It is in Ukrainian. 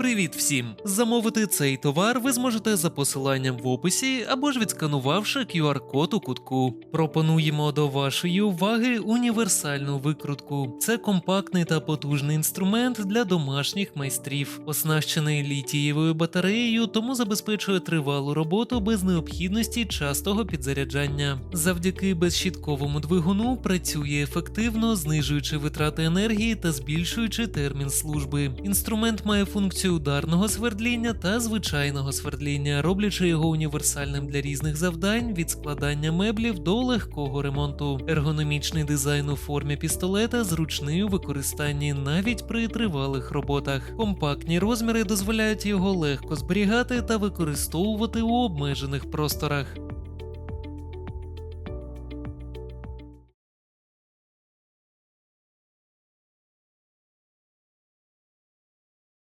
Привіт всім! Замовити цей товар ви зможете за посиланням в описі або ж відсканувавши QR-код у кутку. Пропонуємо до вашої уваги універсальну викрутку. Це компактний та потужний інструмент для домашніх майстрів, оснащений літієвою батареєю, тому забезпечує тривалу роботу без необхідності частого підзаряджання. Завдяки безщітковому двигуну працює ефективно, знижуючи витрати енергії та збільшуючи термін служби. Інструмент має функцію ударного свердління та звичайного свердління, роблячи його універсальним для різних завдань від складання меблів до легкого ремонту. Ергономічний дизайн у формі пістолета зручний у використанні навіть при тривалих роботах. Компактні розміри дозволяють його легко зберігати та використовувати у обмежених просторах.